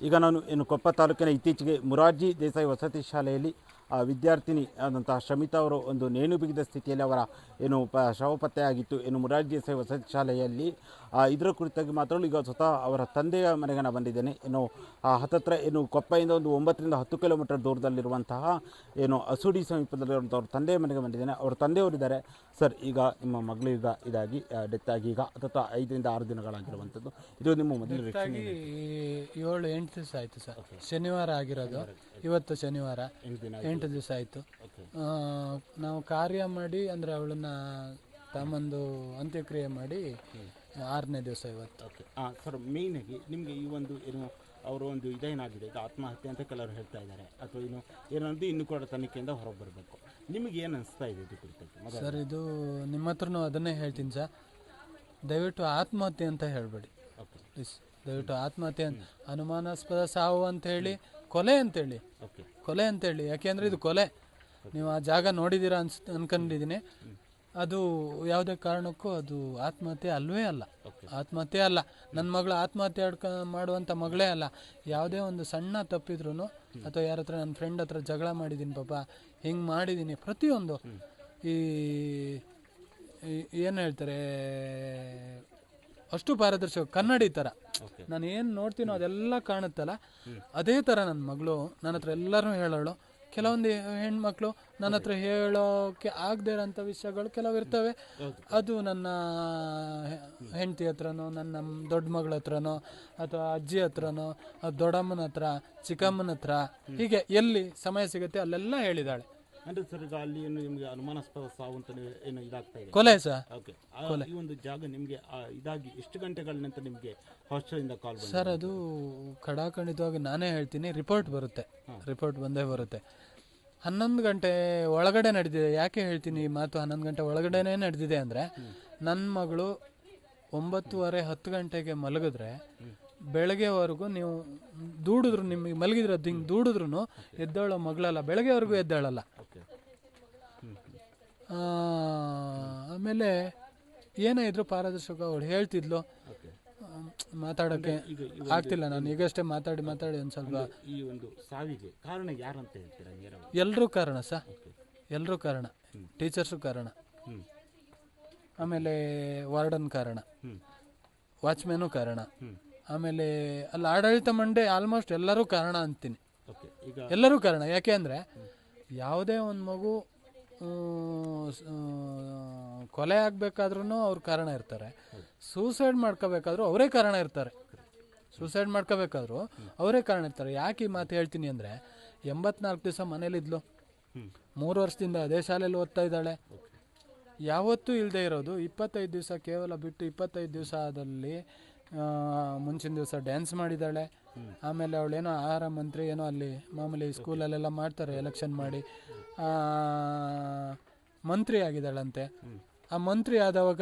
ಈಗ ನಾನು ಇನ್ನು ಕೊಪ್ಪ ತಾಲೂಕಿನ ಇತ್ತೀಚೆಗೆ ಮುರಾರ್ಜಿ ದೇಸಾಯಿ ವಸತಿ ಶಾಲೆಯಲ್ಲಿ ವಿದ್ಯಾರ್ಥಿನಿ ಆದಂತಹ ಶಮಿತಾ ಅವರು ಒಂದು ನೇಣು ಬಿಗಿದ ಸ್ಥಿತಿಯಲ್ಲಿ ಅವರ ಏನು ಪ ಶವ ಪತ್ತೆಯಾಗಿತ್ತು ಏನು ಮುರಾರ್ಜಿ ದೇಸಾಯಿ ವಸತಿ ಶಾಲೆಯಲ್ಲಿ ಇದರ ಕುರಿತಾಗಿ ಮಾತಾಡಲು ಈಗ ಸ್ವತಃ ಅವರ ತಂದೆಯ ಮನೆಗೆ ನಾನು ಬಂದಿದ್ದೇನೆ. ಏನು ಆ, ಹತ್ತತ್ರ ಏನು ಕೊಪ್ಪಯಿಂದ ಒಂದು ಒಂಬತ್ತರಿಂದ ಹತ್ತು ಕಿಲೋಮೀಟರ್ ದೂರದಲ್ಲಿರುವಂತಹ ಏನು ಅಸುಡಿ ಸಮೀಪದಲ್ಲಿರುವಂಥ ಅವ್ರ ತಂದೆಯ ಮನೆಗೆ ಬಂದಿದ್ದೇನೆ. ಅವ್ರ ತಂದೆಯವರಿದ್ದಾರೆ ಸರ್ ಈಗ ನಿಮ್ಮ ಮಗಳು ಈಗ ಇದಾಗಿ ಡೆತ್ ಆಗಿ ಈಗ ಹತ್ತತ್ರ ಐದರಿಂದ ಆರು ದಿನಗಳಾಗಿರುವಂಥದ್ದು. ಇದು ನಿಮ್ಮ ಮೊದಲು ಏಳು ಎಂಟು ದಿವಸ ಆಯಿತು ಸರ್. ಶನಿವಾರ ಆಗಿರೋದು. ಇವತ್ತು ಶನಿವಾರ. ಎಂಟು ದಿವಸ ಆಯಿತು. ನಾವು ಕಾರ್ಯ ಮಾಡಿ ಅಂದರೆ ಅವಳನ್ನ ತಮ್ಮಂದು ಅಂತ್ಯಕ್ರಿಯೆ ಮಾಡಿ ಆರನೇ ದಿವಸ ಇವತ್ತು. ಓಕೆ ಹಾಂ ಸರ್ ಮೇಯ್ನಾಗಿ ನಿಮಗೆ ಈ ಒಂದು ಏನು ಅವರು ಒಂದು ಇದೇನಾಗಿದೆ? ಈಗ ಆತ್ಮಹತ್ಯೆ ಅಂತ ಕೆಲವರು ಹೇಳ್ತಾ ಇದ್ದಾರೆ. ಅಥವಾ ಇನ್ನು ಏನಂದು ಇನ್ನು ಕೂಡ ತನಿಖೆಯಿಂದ ಹೊರಗೆ ಬರಬೇಕು ನಿಮಗೆ ಏನು ಅನಿಸ್ತಾ ಇದೆ ಇದು ಕುರಿತಂತೆ ಸರ್ ಇದು ನಿಮ್ಮ ಹತ್ರನೂ ಅದನ್ನೇ ಹೇಳ್ತೀನಿ ಸರ್ ದಯವಿಟ್ಟು ಆತ್ಮಹತ್ಯೆ ಅಂತ ಹೇಳಬೇಡಿ. ಓಕೆ ಪ್ಲೀಸ್ ದಯವಿಟ್ಟು ಆತ್ಮಹತ್ಯೆ ಅನುಮಾನಾಸ್ಪದ ಸಾವು ಅಂತ ಹೇಳಿ ಕೊಲೆ ಅಂತೇಳಿ. ಕೊಲೆ ಅಂತೇಳಿ. ಯಾಕೆಂದ್ರೆ ಇದು ಕೊಲೆ. ನೀವು ಆ ಜಾಗ ನೋಡಿದ್ದೀರಾ ಅನ್ಸ್ ಅನ್ಕೊಂಡಿದ್ದೀನಿ. ಅದು ಯಾವುದೇ ಕಾರಣಕ್ಕೂ ಅದು ಆತ್ಮಹತ್ಯೆ ಅಲ್ವೇ ಅಲ್ಲ. ಆತ್ಮಹತ್ಯೆ ಅಲ್ಲ. ನನ್ನ ಮಗಳು ಆತ್ಮಹತ್ಯೆ ಆಡ್ಕ ಮಾಡುವಂಥ ಮಗಳೇ ಅಲ್ಲ. ಯಾವುದೇ ಒಂದು ಸಣ್ಣ ತಪ್ಪಿದ್ರು ಅಥವಾ ಯಾರ ಹತ್ರ ನನ್ನ ಫ್ರೆಂಡ್ ಹತ್ರ ಜಗಳ ಮಾಡಿದ್ದೀನಿ ಪಾಪ ಹಿಂಗೆ ಮಾಡಿದ್ದೀನಿ ಪ್ರತಿಯೊಂದು ಈ ಏನು ಹೇಳ್ತಾರೆ ಅಷ್ಟು ಪಾರದರ್ಶಕ, ಕನ್ನಡಿ ಥರ ನಾನು ಏನು ನೋಡ್ತೀನೋ ಅದೆಲ್ಲ ಕಾಣುತ್ತಲ್ಲ. ಅದೇ ಥರ ನನ್ನ ಮಗಳು ನನ್ನ ಹತ್ರ ಎಲ್ಲರೂ ಹೇಳೋಳು. ಕೆಲವೊಂದು ಹೆಣ್ಮಕ್ಳು ನನ್ನ ಹತ್ರ ಹೇಳೋಕೆ ಆಗದೆ ಇರೋಂಥ ವಿಷಯಗಳು ಕೆಲವು ಇರ್ತವೆ. ಅದು ನನ್ನ ಹೆಂಡತಿ ಹತ್ರನೋ, ನನ್ನ ದೊಡ್ಡ ಮಗಳ ಹತ್ರನೋ, ಅಥವಾ ಅಜ್ಜಿ ಹತ್ರನೋ ದೊಡ್ಡಮ್ಮನ ಹತ್ರ, ಚಿಕ್ಕಮ್ಮನ ಹತ್ರ, ಹೀಗೆ ಎಲ್ಲಿ ಸಮಯ ಸಿಗುತ್ತೆ ಅಲ್ಲೆಲ್ಲ ಹೇಳಿದಾಳೆ. ಅಂದರೆ ಸರ್ ಈಗ ಅಲ್ಲಿ ಏನು ನಿಮಗೆ ಅನುಮಾನಾಸ್ಪದ ಸಾವು ಅಂತ ನೀವು ಏನು ಇದಾಗ್ತಾ ಇದೆ? ಕೊಲೆ ಸರ್. ಓಕೆ. ಈ ಒಂದು ಜಾಗ ನಿಮಗೆ ಇದಾಗಿ ಎಷ್ಟು ಗಂಟೆಗಳ ನಂತರ ನಿಮಗೆ ಹಾಸ್ಟೆಲಿಂದ ಕಾಲ್ ಸರ್ ಅದು ಖಡಾಖಂಡಿತವಾಗಿ ನಾನೇ ಹೇಳ್ತೀನಿ ರಿಪೋರ್ಟ್ ಬರುತ್ತೆ. ರಿಪೋರ್ಟ್ ಬಂದೇ ಬರುತ್ತೆ. ಹನ್ನೊಂದು ಗಂಟೆ ಒಳಗಡೆ ನಡೆದಿದೆ. ಯಾಕೆ ಹೇಳ್ತೀನಿ ಈ ಮಾತು ಹನ್ನೊಂದು ಗಂಟೆ ಒಳಗಡೆನೇ ನಡೆದಿದೆ ಅಂದರೆ ನನ್ನ ಮಗಳು ಒಂಬತ್ತುವರೆ ಹತ್ತು ಗಂಟೆಗೆ ಮಲಗಿದ್ರೆ ಬೆಳಗ್ಗೆವರೆಗೂ ನೀವು ದೂಡಿದ್ರು ನಿಮಗೆ ಮಲಗಿದ್ರೆ ಅದು ಹಿಂಗೆ ದೂಡಿದ್ರು ಎದ್ದೇಳೋ ಮಗಳಲ್ಲ ಬೆಳಗ್ಗೆವರೆಗೂ ಎದ್ದೇಳಲ್ಲ. ಆಮೇಲೆ ಏನೇ ಇದ್ರು ಪಾರದರ್ಶಕ ಅವಳು ಹೇಳ್ತಿದ್ಲು. ಮಾತಾಡೋಕ್ಕೆ ಆಗ್ತಿಲ್ಲ ನಾನು ಈಗಷ್ಟೇ ಮಾತಾಡಿ ಮಾತಾಡಿ ಒಂದು ಸ್ವಲ್ಪ ಈ ಒಂದು ಸಾವಿಗೆ ಕಾರಣ ಯಾರಂತ ಹೇಳ್ತೀರಾ ನೇರವಾಗಿ ಎಲ್ಲರೂ ಕಾರಣ ಸರ್ ಎಲ್ಲರೂ ಕಾರಣ. ಟೀಚರ್ಸು ಕಾರಣ. ಆಮೇಲೆ ವಾರ್ಡನ್ ಕಾರಣ. ವಾಚ್ಮ್ಯಾನು ಕಾರಣ. ಆಮೇಲೆ ಅಲ್ಲಿ ಆಡಳಿತ ಮಂಡೆ ಆಲ್ಮೋಸ್ಟ್ ಎಲ್ಲರೂ ಕಾರಣ ಅಂತೀನಿ. ಎಲ್ಲರೂ ಕಾರಣ. ಯಾಕೆ ಅಂದರೆ ಯಾವುದೇ ಒಂದು ಮಗು ಕೊಲೆ ಆಗಬೇಕಾದ್ರೂ ಅವ್ರು ಕಾರಣ ಇರ್ತಾರೆ. ಸೂಸೈಡ್ ಮಾಡ್ಕೋಬೇಕಾದ್ರೂ ಅವರೇ ಕಾರಣ ಇರ್ತಾರೆ. ಸೂಸೈಡ್ ಮಾಡ್ಕೋಬೇಕಾದ್ರೂ ಅವರೇ ಕಾರಣ ಇರ್ತಾರೆ. ಯಾಕೆ ಈ ಮಾತು ಹೇಳ್ತೀನಿ ಅಂದರೆ ಎಂಬತ್ನಾಲ್ಕು ದಿವಸ ಮನೇಲಿದ್ಲು. ಮೂರು ವರ್ಷದಿಂದ ಅದೇ ಶಾಲೆಯಲ್ಲಿ ಓದ್ತಾ ಇದ್ದಾಳೆ. ಯಾವತ್ತೂ ಇಲ್ಲದೆ ಇರೋದು. ಇಪ್ಪತ್ತೈದು ದಿವಸ ಕೇವಲ ಬಿಟ್ಟು ಇಪ್ಪತ್ತೈದು ದಿವಸದಲ್ಲಿ ಮುಂಚಿನ ದಿವಸ ಡ್ಯಾನ್ಸ್ ಮಾಡಿದ್ದಾಳೆ. ಆಮೇಲೆ ಅವಳೇನೋ ಆಹಾರ ಮಂತ್ರಿ ಏನೋ ಅಲ್ಲಿ ಮಾಮೂಲಿ ಸ್ಕೂಲಲ್ಲೆಲ್ಲ ಮಾಡ್ತಾರೆ ಎಲೆಕ್ಷನ್ ಮಾಡಿ. ಮಂತ್ರಿ ಆಗಿದ್ದಾಳಂತೆ. ಆ ಮಂತ್ರಿ ಆದವಾಗ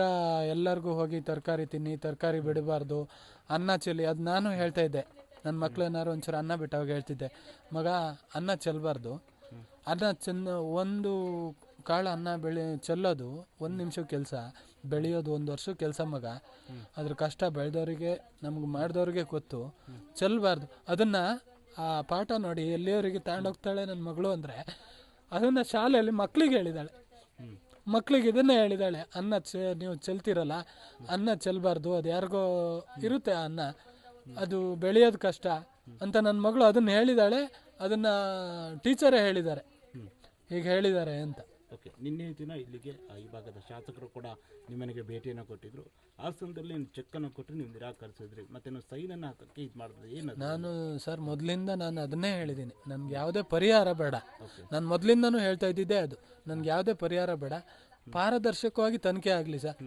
ಎಲ್ಲರಿಗೂ ಹೋಗಿ ತರಕಾರಿ ತಿನ್ನಿ, ತರಕಾರಿ ಬಿಡಬಾರ್ದು, ಅನ್ನ ಚೆಲ್ಲಿ, ಅದು ನಾನು ಹೇಳ್ತಾ ಇದ್ದೆ. ನನ್ನ ಮಕ್ಳು ಏನಾದ್ರು ಒಂಚೂರು ಅನ್ನ ಬಿಟ್ಟವಾಗ ಹೇಳ್ತಿದ್ದೆ. ಮಗ, ಅನ್ನ ಚೆಲ್ಲಬಾರ್ದು ಅನ್ನ ಚೆನ್ನ ಒಂದು ಕಾಳು ಅನ್ನ ಬೆಳೆ ಚೆಲ್ಲೋದು ಒಂದು ನಿಮಿಷ ಕೆಲಸ ಬೆಳೆಯೋದು ಒಂದು ವರ್ಷ ಕೆಲಸ ಮಗ. ಅದ್ರ ಕಷ್ಟ ಬೆಳೆದವರಿಗೆ ನಮ್ಗೆ ಮಾಡಿದವ್ರಿಗೆ ಗೊತ್ತು. ಚೆಲ್ಲಬಾರ್ದು ಅದನ್ನು ಆ ಪಾಠ ನೋಡಿ ಎಲ್ಲಿಯವರಿಗೆ ತಗೊಂಡೋಗ್ತಾಳೆ ನನ್ನ ಮಗಳು ಅಂದರೆ ಅದನ್ನು ಶಾಲೆಯಲ್ಲಿ ಮಕ್ಕಳಿಗೆ ಹೇಳಿದಾಳೆ. ಮಕ್ಕಳಿಗೆ ಇದನ್ನೇ ಹೇಳಿದಾಳೆ. ಅನ್ನ ಚೆ ನೀವು ಚೆಲ್ತಿರಲ್ಲ ಅನ್ನ ಚೆಲ್ಲಬಾರ್ದು ಅದು ಯಾರಿಗೋ ಇರುತ್ತೆ ಆ ಅನ್ನ. ಅದು ಬೆಳೆಯೋದು ಕಷ್ಟ. ಅಂತ ನನ್ನ ಮಗಳು ಅದನ್ನು ಹೇಳಿದಾಳೆ ಅದನ್ನು ಟೀಚರೇ ಹೇಳಿದ್ದಾರೆ. ಹೀಗೆ ಹೇಳಿದ್ದಾರೆ ಅಂತ. ಓಕೆ ನಿನ್ನೆ ದಿನ ಇಲ್ಲಿಗೆ ಈ ಭಾಗದ ಶಾಸಕರು ಕೂಡ ನಿಮ್ಮನೆಗೆ ಭೇಟಿಯನ್ನು ಕೊಟ್ಟಿದ್ರು. ಆ ಸಂದರ್ಭದಲ್ಲಿ ನೀವು ಚೆಕ್ಕನ್ನು ಕೊಟ್ಟರೆ ನೀವು ನಿರಾಕರಿಸಿದ್ರಿ. ಮತ್ತೆ ನೀವು ಸೈನನ್ನು ಹಾಕಕ್ಕೆ ಇದು ಮಾಡಿದ್ರೆ. ಏನು ನಾನು ಸರ್ ಮೊದಲಿಂದ ನಾನು ಅದನ್ನೇ ಹೇಳಿದ್ದೀನಿ. ನನಗೆ ಯಾವುದೇ ಪರಿಹಾರ ಬೇಡ. ನಾನು ಮೊದಲಿಂದನೂ ಹೇಳ್ತಾ ಇದ್ದಿದ್ದೆ ಅದು. ನನಗೆ ಯಾವುದೇ ಪರಿಹಾರ ಬೇಡ. ಪಾರದರ್ಶಕವಾಗಿ ತನಿಖೆ ಆಗಲಿ ಸರ್.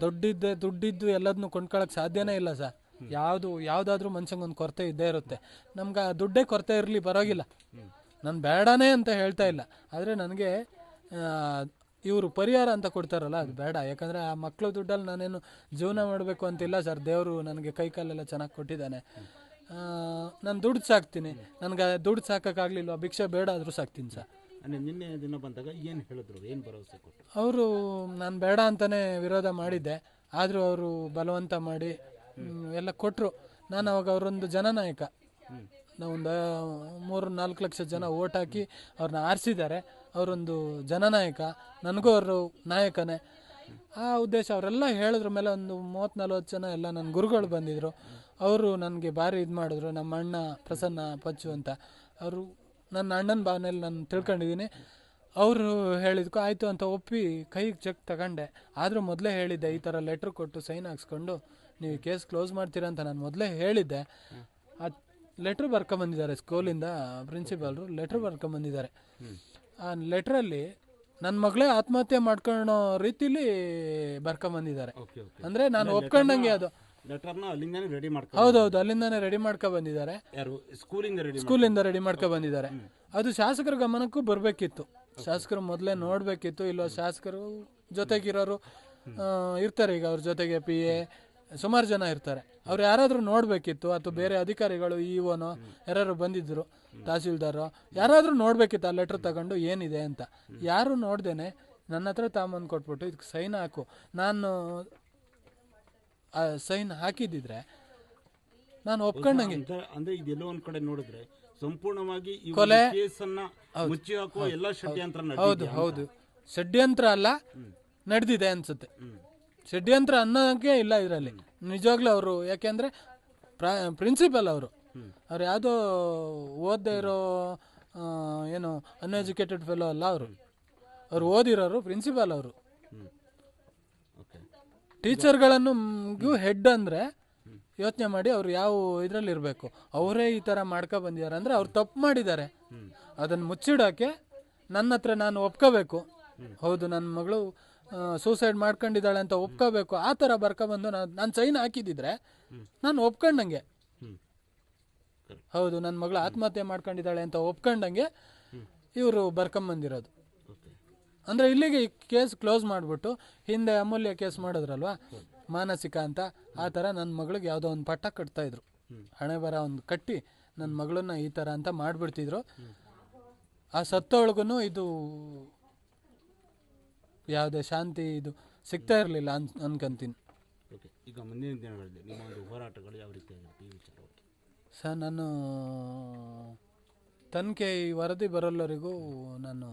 ದುಡ್ಡಿದ್ದೆ ದುಡ್ಡಿದ್ದು ಎಲ್ಲದನ್ನು ಕೊಂಡ್ಕೊಳ್ಳೋಕೆ ಸಾಧ್ಯನೇ ಇಲ್ಲ ಸರ್. ಯಾವುದು ಯಾವುದಾದ್ರೂ ಮನುಷ್ಯಂಗೆ ಒಂದು ಕೊರತೆ ಇದ್ದೇ ಇರುತ್ತೆ. ನಮ್ಗೆ ಆ ದುಡ್ಡೇ ಕೊರತೆ ಇರಲಿ ಪರವಾಗಿಲ್ಲ. ನಾನು ಬೇಡನೇ ಅಂತ ಹೇಳ್ತಾ ಇಲ್ಲ. ಆದರೆ ನನಗೆ ಇವರು ಪರಿಹಾರ ಅಂತ ಕೊಡ್ತಾರಲ್ಲ ಅದು ಬೇಡ. ಯಾಕಂದರೆ ಆ ಮಕ್ಕಳ ದುಡ್ಡಲ್ಲಿ ನಾನೇನು ಜೀವನ ಮಾಡಬೇಕು ಅಂತಿಲ್ಲ ಸರ್. ದೇವರು ನನಗೆ ಕೈ ಕಾಲೆಲ್ಲ ಚೆನ್ನಾಗಿ ಕೊಟ್ಟಿದ್ದಾನೆ. ನಾನು ದುಡ್ಡು ಸಾಕ್ತೀನಿ. ನನಗೆ ದುಡ್ಡು ಸಾಕೋಕ್ಕಾಗಲಿಲ್ಲ ಭಿಕ್ಷೆ ಬೇಡ ಆದರೂ ಸಾಕ್ತೀನಿ ಸರ್. ನಿನ್ನೆ ದಿನ ಬಂದಾಗ ಏನು ಹೇಳಿದ್ರು? ಏನು ಭರವಸೆ ಕೊಟ್ಟರು ಅವರು ನಾನು ಬೇಡ ಅಂತಲೇ ವಿರೋಧ ಮಾಡಿದ್ದೆ. ಆದರೂ ಅವರು ಬಲವಂತ ಮಾಡಿ ಎಲ್ಲ ಕೊಟ್ಟರು ನಾನು ಅವಾಗ ಅವರೊಂದು ಜನನಾಯಕ. ನಾವೊಂದು ಮೂರು, ನಾಲ್ಕು ಲಕ್ಷ ಜನ ಓಟ್ ಹಾಕಿ ಅವ್ರನ್ನ ಆರಿಸಿದ್ದಾರೆ. ಅವರೊಂದು ಜನನಾಯಕ, ನನಗೂ ಅವರು ನಾಯಕನೇ. ಆ ಉದ್ದೇಶ ಅವರೆಲ್ಲ ಹೇಳಿದ್ರ ಮೇಲೆ ಒಂದು ಮೂವತ್ತು ನಲ್ವತ್ತು ಜನ ಎಲ್ಲ ನನ್ನ ಗುರುಗಳು ಬಂದಿದ್ರು. ಅವರು ನನಗೆ ಭಾರಿ ಇದು ಮಾಡಿದ್ರು, ನಮ್ಮ ಅಣ್ಣ ಪ್ರಸನ್ನ ಪಚ್ಚು ಅಂತ. ಅವರು, ನನ್ನ ಅಣ್ಣನ ಭಾವನೆಯಲ್ಲಿ ನಾನು ತಿಳ್ಕೊಂಡಿದ್ದೀನಿ. ಅವರು ಹೇಳಿದ್ಕು, ಆಯಿತು ಅಂತ ಒಪ್ಪಿ ಕೈಗೆ ಚೆಕ್ ತಗೊಂಡೆ. ಆದರೂ ಮೊದಲೇ ಹೇಳಿದ್ದೆ, ಈ ಥರ ಲೆಟ್ರ್ ಕೊಟ್ಟು ಸೈನ್ ಹಾಕ್ಸ್ಕೊಂಡು, ನೀವು ಕೇಸ್ ಕ್ಲೋಸ್ ಮಾಡ್ತೀರಾ ಅಂತ ನಾನು ಮೊದಲೇ ಹೇಳಿದ್ದೆ. ಆ ಲೆಟ್ರ್ ಬರ್ಕೊಂಬಂದಿದ್ದಾರೆ ಸ್ಕೂಲಿಂದ ಪ್ರಿನ್ಸಿಪಾಲ್ರು ಲೆಟ್ರ್ ಬರ್ಕೊಂಬಂದಿದ್ದಾರೆ. ಆ ಲೆಟ್ರಲ್ಲಿ ನನ್ನ ಮಗಳೇ ಆತ್ಮಹತ್ಯೆ ಮಾಡ್ಕೊಳ್ಳೋ ರೀತಿಲಿ ಬರ್ಕೊಂಬಂದಿದ್ದಾರೆ. ಅಂದ್ರೆ ನಾನು ಒಪ್ಕೊಂಡಂಗೆ ಅದು ಹೌದೌದು ಅಲ್ಲಿಂದಾನೆ ರೆಡಿ ಮಾಡ್ಕೊ ಬಂದಿದ್ದಾರೆ ಯಾರು ಸ್ಕೂಲಿಂದ ರೆಡಿ ಮಾಡ್ಕೊ ಬಂದಿದ್ದಾರೆ ಅದು ಶಾಸಕರ ಗಮನಕ್ಕೂ ಬರಬೇಕಿತ್ತು. ಶಾಸಕರು ಮೊದಲೇ ನೋಡಬೇಕಿತ್ತು ಇಲ್ಲ ಶಾಸಕರು ಜೊತೆಗಿರೋರು ಇರ್ತಾರೆ ಈಗ ಅವ್ರ ಜೊತೆಗೆ ಪಿ ಎ ಸುಮಾರು ಜನ ಇರ್ತಾರೆ. ಅವ್ರು ಯಾರಾದರೂ ನೋಡಬೇಕಿತ್ತು ಅಥವಾ ಬೇರೆ ಅಧಿಕಾರಿಗಳು ಇ ಒನೋ ಯಾರು ಬಂದಿದ್ರು ತಹಸೀಲ್ದಾರು ಯಾರಾದರೂ ನೋಡಬೇಕಿತ್ತು ಆ ಲೆಟ್ರ್ ತಗೊಂಡು ಏನಿದೆ ಅಂತ. ಯಾರು ನೋಡ್ದೇನೆ ನನ್ನ ಹತ್ರ ತಾಂಬಂದು ಕೊಟ್ಬಿಟ್ಟು ಇದಕ್ಕೆ ಸೈನ್ ಹಾಕು. ನಾನು ಸೈನ್ ಹಾಕಿದ್ದಿದ್ರೆ ನಾನು ಒಪ್ಕೊಂಡಂಗೆ. ಅಂದ್ರೆ ಇದೆಲ್ಲೋ ಒಂದ್ ಕಡೆ ನೋಡಿದ್ರೆ ಸಂಪೂರ್ಣವಾಗಿ ಕೊಲೆ. ಮುಚ್ಚಿ ಹಾಕುವ ಎಲ್ಲ ಷಡ್ಯಂತ್ರ ಹೌದು ಹೌದು. ಷಡ್ಯಂತ್ರ ಅಲ್ಲ ನಡೆದಿದೆ ಅನ್ಸುತ್ತೆ. ಷಡ್ಯಂತ್ರ ಅನ್ನೋದಕ್ಕೆ ಇಲ್ಲ ಇದರಲ್ಲಿ. ನಿಜವಾಗ್ಲೂ ಅವರು ಯಾಕೆಂದ್ರೆ ಪ್ರಿನ್ಸಿಪಲ್ ಅವರು. ಅವ್ರು ಯಾವುದೋ ಓದದೇ ಇರೋ ಏನು ಅನ್ಎಜುಕೇಟೆಡ್ ಫೆಲೋ ಅಲ್ಲ ಅವರು. ಅವ್ರು ಓದಿರೋರು ಪ್ರಿನ್ಸಿಪಾಲ್ ಅವರು. ಟೀಚರ್ಗಳನ್ನು ಹೆಡ್ ಅಂದರೆ ಯೋಚನೆ ಮಾಡಿ ಅವ್ರು ಯಾವ ಇದರಲ್ಲಿ ಇರಬೇಕು ಅವರೇ ಈ ಥರ ಮಾಡ್ಕೊ ಬಂದಿದ್ದಾರೆ ಅಂದರೆ ಅವ್ರು ತಪ್ಪು ಮಾಡಿದ್ದಾರೆ. ಅದನ್ನು ಮುಚ್ಚಿಡೋಕ್ಕೆ ನನ್ನ ಹತ್ರ ನಾನು ಒಪ್ಕೋಬೇಕು. ಹೌದು ನನ್ನ ಮಗಳು ಸೂಸೈಡ್ ಮಾಡ್ಕೊಂಡಿದ್ದಾಳೆ ಅಂತ ಒಪ್ಕೋಬೇಕು. ಆ ಥರ ಬರ್ಕೊಬಂದು ನಾನು ನಾನು ಸೈನ್ ಹಾಕಿದ್ದಿದ್ರೆ ನಾನು ಒಪ್ಕೊಂಡಂಗೆ. ಹೌದು ನನ್ನ ಮಗಳು ಆತ್ಮಹತ್ಯೆ ಮಾಡ್ಕೊಂಡಿದ್ದಾಳೆ ಅಂತ ಒಪ್ಕೊಂಡಂಗೆ ಇವರು ಬರ್ಕೊಂಬಂದಿರೋದು. ಅಂದರೆ ಇಲ್ಲಿಗೆ ಈ ಕೇಸ್ ಕ್ಲೋಸ್ ಮಾಡಿಬಿಟ್ಟು ಹಿಂದೆ ಅಮೂಲ್ಯ ಕೇಸ್ ಮಾಡಿದ್ರಲ್ವಾ? ಮಾನಸಿಕ ಅಂತ. ಆ ಥರ ನನ್ನ ಮಗಳಿಗೆ ಯಾವುದೋ ಒಂದು ಪಟ್ಟ ಕಟ್ತಾ ಇದ್ರು. ಹಣೆ ಬರ ಒಂದು ಕಟ್ಟಿ ನನ್ನ ಮಗಳನ್ನ ಈ ಥರ ಅಂತ ಮಾಡಿಬಿಡ್ತಿದ್ರು. ಆ ಸತ್ತೊಳಗೂ ಇದು ಯಾವುದೇ ಶಾಂತಿ ಇದು ಸಿಗ್ತಾ ಇರಲಿಲ್ಲ ಅನ್ ಅನ್ಕಂತೀನಿ. ಓಕೆ ಈಗ ಮುಂದಿನ ದಿನಗಳಲ್ಲಿ ನಿಮ್ಮ ಒಂದು ಹೋರಾಟಗಳು ಯಾವ ರೀತಿ ಈ ವಿಚಾರವಾಗಿ ಸರ್ ನಾನು ತನಿಖೆ ಈ ವರದಿ ಬರೋಲ್ಲರಿಗೂ ನಾನು